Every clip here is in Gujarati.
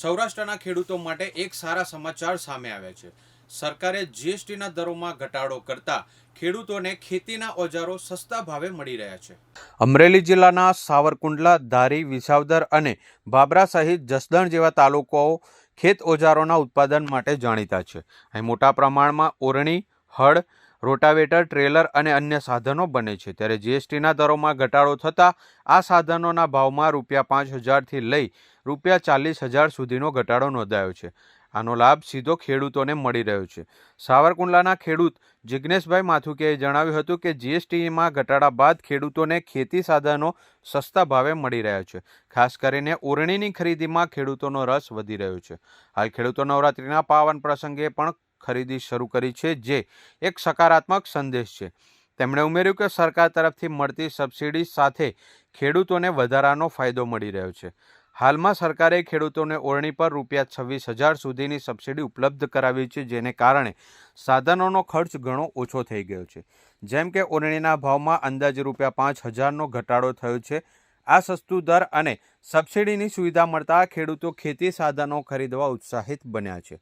સૌરાષ્ટ્રના ખેડૂતો માટે એક સારા સમાચાર સામે આવ્યા છે. સરકારે જીએસટીના દરોમાં ઘટાડો કરતા ખેડૂતોને ખેતીના ઓજારો સસ્તા ભાવે મળી રહ્યા છે. અમરેલી જિલ્લાના સાવરકુંડલા, ધારી, વિસાવદર અને બાબરા સહિત જસદણ જેવા તાલુકાઓ ખેત ઓજારોના ઉત્પાદન માટે જાણીતા છે. અહીં મોટા પ્રમાણમાં ઓરણી, હળ રોટાવેટર, ટ્રેલર અને અન્ય સાધનો બને છે. ત્યારે જીએસટીના દરોમાં ઘટાડો થતાં આ સાધનોના ભાવમાં રૂપિયા પાંચ હજારથી લઈ રૂપિયા ચાલીસ હજાર સુધીનો ઘટાડો નોંધાયો છે. આનો લાભ સીધો ખેડૂતોને મળી રહ્યો છે. સાવરકુંડલાના ખેડૂત જિજ્ઞેશભાઈ માથુકેએ જણાવ્યું હતું કે જીએસટીમાં ઘટાડા બાદ ખેડૂતોને ખેતી સાધનો સસ્તા ભાવે મળી રહ્યા છે. ખાસ કરીને ઓરણીની ખરીદીમાં ખેડૂતોનો રસ વધી રહ્યો છે. હાલ ખેડૂતો નવરાત્રિના પાવન પ્રસંગે પણ ખરીદી શરૂ કરી છે, જે એક સકારાત્મક સંદેશ છે. તેમણે ઉમેર્યું કે સરકાર તરફથી મળતી સબસિડી સાથે ખેડૂતોને વધારાનો ફાયદો મળી રહ્યો છે. હાલમાં સરકારે ખેડૂતોને ઓરણી પર રૂપિયા છવ્વીસ હજાર સુધીની સબસિડી ઉપલબ્ધ કરાવી છે, જેને કારણે સાધનોનો ખર્ચ ઘણો ઓછો થઈ ગયો છે. જેમ કે ઓરણીના ભાવમાં અંદાજે રૂપિયા પાંચ હજારનો ઘટાડો થયો છે. આ સસ્તું દર અને સબસિડીની સુવિધા મળતા ખેડૂતો ખેતી સાધનો ખરીદવા ઉત્સાહિત બન્યા છે.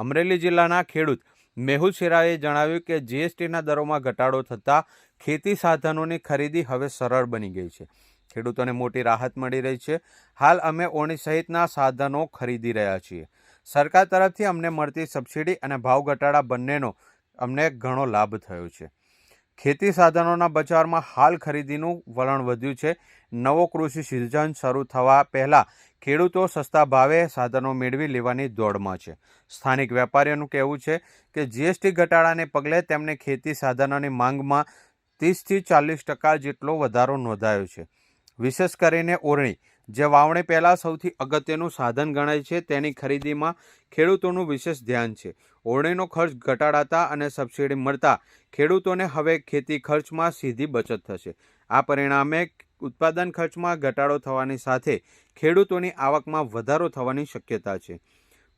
અમરેલી જિલ્લાના ખેડૂત મેહુલ શેરાએ જણાવ્યું કે જીએસટીના દરોમાં ઘટાડો થતાં ખેતી સાધનોની ખરીદી હવે સરળ બની ગઈ છે. ખેડૂતોને મોટી રાહત મળી રહી છે. હાલ અમે ઓણી સહિતના સાધનો ખરીદી રહ્યા છીએ. સરકાર તરફથી અમને મળતી સબસિડી અને ભાવ ઘટાડા બંનેનો અમને ઘણો લાભ થયો છે. ખેતી સાધનોના બજારમાં હાલ ખરીદીનું વલણ વધ્યું છે. નવો કૃષિ સિઝન શરૂ થવા પહેલાં ખેડૂતો સસ્તા ભાવે સાધનો મેળવી લેવાની દોડમાં છે. સ્થાનિક વેપારીઓનું કહેવું છે કે જીએસટી ઘટાડાને પગલે તેમને ખેતી સાધનોની માંગમાં ત્રીસથી ચાલીસ ટકા જેટલો વધારો નોંધાયો છે. વિશેષ કરીને ઓરણી, જે વાવણી પહેલાં સૌથી અગત્યનું સાધન ગણાય છે, તેની ખરીદીમાં ખેડૂતોનું વિશેષ ધ્યાન છે. ઓરણીનો ખર્ચ ઘટાડાતા અને સબસિડી મળતા ખેડૂતોને હવે ખેતી ખર્ચમાં સીધી બચત થશે. આ પરિણામે ઉત્પાદન ખર્ચમાં ઘટાડો થવાની સાથે ખેડૂતોની આવકમાં વધારો થવાની શક્યતા છે.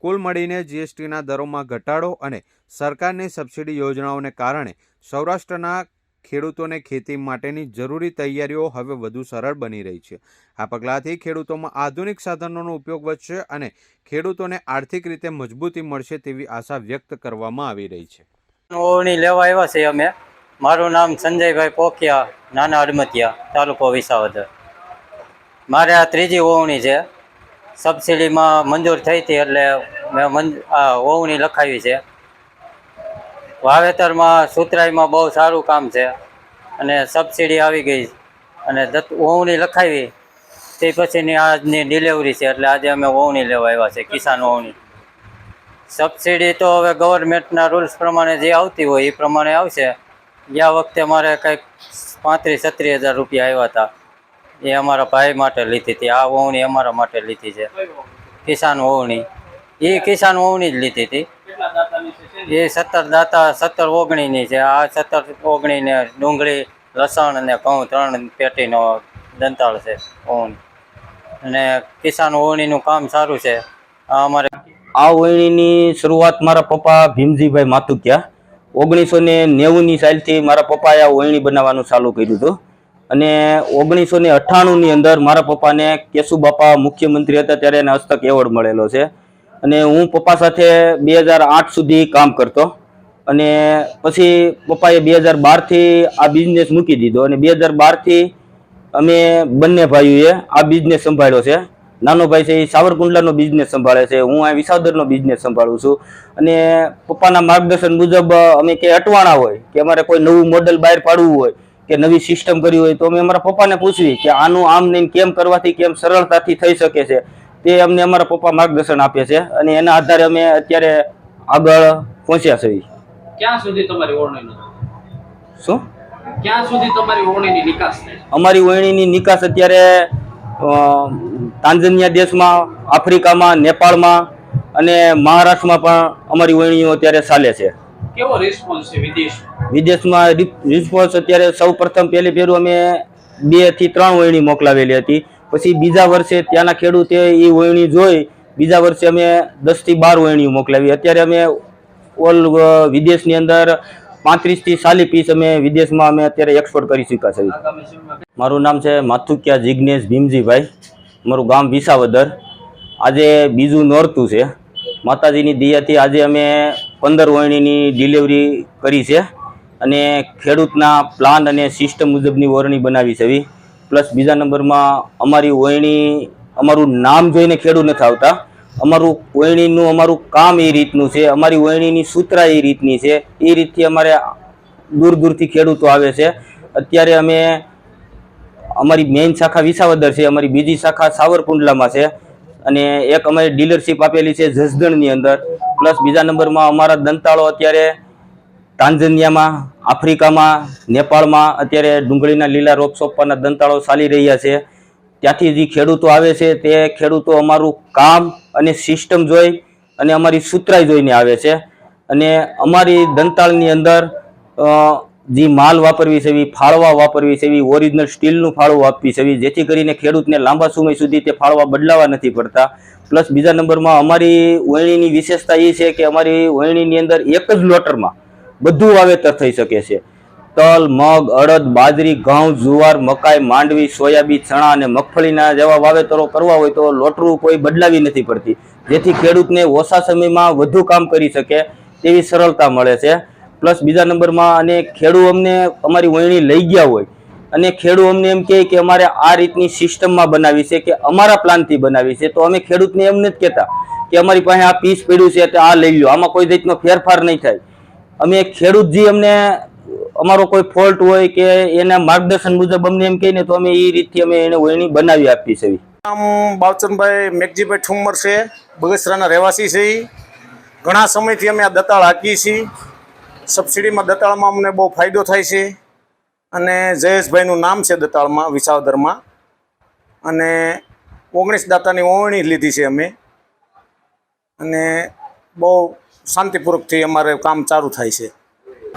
કુલ મળીને જીએસટીના દરોમાં ઘટાડો અને સરકારની સબસિડી યોજનાઓને કારણે સૌરાષ્ટ્રના ખેડૂતોને ખેતી માટેની જરૂરી તૈયારીઓ હવે વધુ સરળ બની રહી છે. આ પગલાંથી ખેડૂતોમાં આધુનિક સાધનોનો ઉપયોગ વધશે અને ખેડૂતોને આર્થિક રીતે મજબૂતી મળશે તેવી આશા વ્યક્ત કરવામાં આવી રહી છે. લેવા આવ્યા છે અમે. મારું નામ સંજયભાઈ પોખિયા નાના અડમતિયા, તાલુકો વિસાવદર. મારે આ ત્રીજી ઓવણી છે. સબસિડીમાં મંજૂર થઈ હતી એટલે મેં આ ઓવણી લખાવી છે. વાવેતરમાં સુતરાઈમાં બહુ સારું કામ છે અને સબસિડી આવી ગઈ અને દત્ત ઓવણી લખાવી. તે પછીની આજની ડિલિવરી છે એટલે આજે અમે ઓવણી લેવા આવ્યા છે, કિસાન ઓવણી. સબસિડી તો હવે ગવર્મેન્ટના રૂલ્સ પ્રમાણે જે આવતી હોય એ પ્રમાણે આવશે. ગયા વખતે મારે કંઈક પાંત્રીસ, છત્રીસ હજાર રૂપિયા આવ્યા હતા એ અમારા ભાઈ માટે લીધી હતી. આ વહુણી અમારા માટે લીધી છે. કિસાન વહુણી એ કિસાન વહુણી જ લીધી હતી. એ સત્તર દાતા, સત્તર ઓગણીની છે. આ સત્તર ઓગણીને ડુંગળી, લસણ અને ઘઉં ત્રણ પેટીનો દંતાળ છે વહુણી અને કિસાન વહુણીનું કામ સારું છે. આ અમારે આ વહીણીની શરૂઆત મારા પપ્પા ભીમજીભાઈ માતુકિયા ઓગણીસો ને નેવુંની સાલથી મારા પપ્પાએ આ વહીણી બનાવવાનું ચાલુ કર્યું હતું. અને ઓગણીસો ને અઠ્ઠાણુંની અંદર મારા પપ્પાને કેશુ બાપા મુખ્યમંત્રી હતા ત્યારે એને હસ્તક એવોર્ડ મળેલો છે. અને હું પપ્પા સાથે બે હજાર આઠ સુધી કામ કરતો. અને પછી પપ્પાએ બે હજાર બારથી આ બિઝનેસ મૂકી દીધો. અને બે હજાર બારથી અમે બંને ભાઈઓએ આ બિઝનેસ સંભાળ્યો છે. નાનો ભાઈ છે એ સાવરકુંડલાનો બિઝનેસ સંભાળે છે હું આ વિસાવદરનો બિઝનેસ સંભાળું છું. અને પપ્પાના માર્ગદર્શન મુજબ અમે કે અટવાણા હોય કે અમારે કોઈ નવું મોડલ બહાર પાડવું હોય કે નવી સિસ્ટમ કરવી હોય તો અમે અમારા પપ્પાને પૂછવી કે આનું આમ નહીં કેમ કરવાથી કેમ સરળતાથી થઈ શકે છે. તે અમને અમારા પપ્પા માર્ગદર્શન આપે છે અને એના આધારે અમે અત્યારે આગળ પહોંચ્યા છીએ ક્યાં સુધી તમારી ઓળણીનો શું? ક્યાં સુધી તમારી ઓળણીની નિકાસ અમારી ઓળણીની નિકાસ અત્યારે તાંઝાનિયા દેશમાં આફ્રિકામાં નેપાળમાં અને મહારાષ્ટ્રમાં પણ અમારી વણીઓ અત્યારે ચાલે છે. કેવો રિસ્પોન્સ છે વિદેશ વિદેશમાં રિસ્પોન્સ અત્યારે સૌ પ્રથમ પહેલી પહેલું અમે બેથી ત્રણ વહીણી મોકલાવેલી હતી. પછી બીજા વર્ષે ત્યાંના ખેડૂતે એ વહીણી જોઈ બીજા વર્ષે અમે દસથી બાર વહીણીઓ મોકલાવી. અત્યારે અમે ઓલ વિદેશની અંદર પાંત્રીસથી ચાલીસ પીસ અમે વિદેશમાં અમે અત્યારે એક્સપોર્ટ કરી ચૂક્યા છે. મારું નામ છે માથુકિયા જિજ્ઞેશ ભીમજીભાઈ. મારું ગામ વિસાવદર. આજે બીજું નોરતું છે. માતાજીની દયાથી આજે અમે પંદર વરણીની ડિલિવરી કરી છે અને ખેડૂતના પ્લાન અને સિસ્ટમ મુજબની વરણી બનાવી છે. પ્લસ બીજા નંબરમાં અમારી વરણી અમારું નામ જોઈને ખેડૂત નથી આવતા. અમારું વરણીનું અમારું કામ એ રીતનું છે. અમારી વરણીની સૂત્રા એ રીતની છે. એ રીતથી અમારે દૂર દૂરથી ખેડૂતો આવે છે. અત્યારે અમે અમારી મેઇન શાખા વિસાવદર છે, અમારી બીજી શાખા સાવરકુંડલામાં છે. અને એક અમારી ડીલરશીપ આપેલી છે જસદણની અંદર. પ્લસ બીજા નંબરમાં અમારા દંતાળો અત્યારે તાંઝનિયામાં આફ્રિકામાં, નેપાળમાં અત્યારે ડુંગળીના લીલા રોપ સોંપવાના દંતાળો ચાલી રહ્યા છે. ત્યાંથી જે ખેડૂતો આવે છે, તે ખેડૂતો અમારું કામ અને સિસ્ટમ જોઈ અને અમારી સૂત્રાઈ જોઈને આવે છે. અને અમારી દંતાળની અંદર જે માલ વાપરવી છે ફાળવા વાપરવી છે, એવી ઓરિજિનલ સ્ટીલનું ફાળવું આપવી છે જેથી કરીને ખેડૂતને લાંબા સમય સુધી તે ફાળવા બદલાવા નથી પડતા. પ્લસ બીજા નંબરમાં અમારી વહેણીની વિશેષતા એ છે કે અમારી વહેણીની અંદર એક જ લોટરમાં બધું વાવેતર થઈ શકે છે. તલ, મગ, અડદ, બાજરી, ઘઉં, જુવાર, મકાઈ, માંડવી, સોયાબીન, ચણા અને મગફળીના જેવા વાવેતરો કરવા હોય તો લોટરું કોઈ બદલાવી નથી પડતી. જેથી ખેડૂતને ઓછા સમયમાં વધુ કામ કરી શકે તેવી સરળતા મળે છે. પ્લસ બીજા નંબરમાં અને ખેડૂત અમને અમારી વહેણી લઈ ગયા હોય. અને ખેડૂત અમને એમ કહે કે અમારે આ રીતની સિસ્ટમમાં બનાવી છે કે અમારા પ્લાનથી બનાવી છે. તો અમે ખેડૂતને એમ નથી કહેતા કે અમારી પાસે આ પીસ પડ્યું છે તો આ લઈ લો આમાં કોઈ રીતનો ફેરફાર નહીં થાય. અમે ખેડૂત જે અમને અમારો કોઈ ફોલ્ટ હોય કે એના માર્ગદર્શન મુજબ અમને એમ કહીને તો અમે એ રીતથી અમે એને વહેણી બનાવી આપી છે. નામ બાવચંદભાઈ મેઘજીભાઈ ઠુમ્મર છે. બગસરાના રહેવાસી છે ઘણા સમયથી અમે આ દતાળ હાકીએ છીએ. સબસિડીમાં દતાળમાં અમને બહુ ફાયદો થાય છે. અને જયેશભાઈનું નામ છે દતાળમાં, વિસાવદરમાં. અને ઓગણીસ દાતાની ઓવણી લીધી છે અમે. અને બહુ શાંતિપૂર્વકથી અમારે કામ ચાલુ થાય છે.